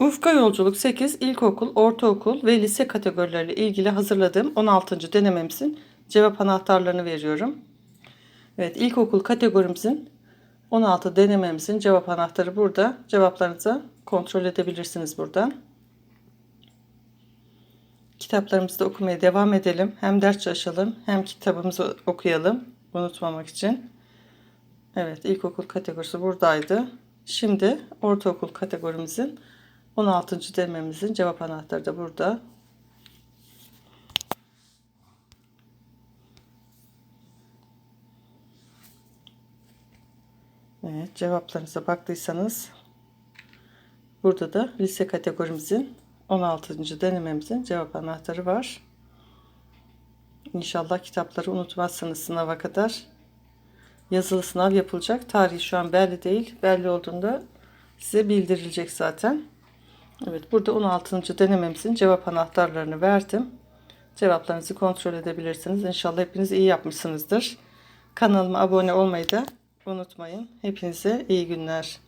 Ufka Yolculuk 8 ilkokul, ortaokul ve lise kategorileriyle ilgili hazırladığım 16. denememizin cevap anahtarlarını veriyorum. Evet, ilkokul kategorimizin 16 denememizin cevap anahtarı burada. Cevaplarınızı kontrol edebilirsiniz buradan. Kitaplarımızı da okumaya devam edelim. Hem ders çalışalım hem kitabımızı okuyalım unutmamak için. Evet, ilkokul kategorisi buradaydı. Şimdi ortaokul kategorimizin 16. denememizin cevap anahtarı da burada. Evet, cevaplarınıza baktıysanız burada da lise kategorimizin 16. denememizin cevap anahtarı var. İnşallah kitapları unutmazsınız sınava kadar. Yazılı sınav yapılacak. Tarih şu an belli değil. Belli olduğunda size bildirilecek zaten. Evet burada 16. denememizin cevap anahtarlarını verdim. Cevaplarınızı kontrol edebilirsiniz. İnşallah hepiniz iyi yapmışsınızdır. Kanalıma abone olmayı da unutmayın. Hepinize iyi günler.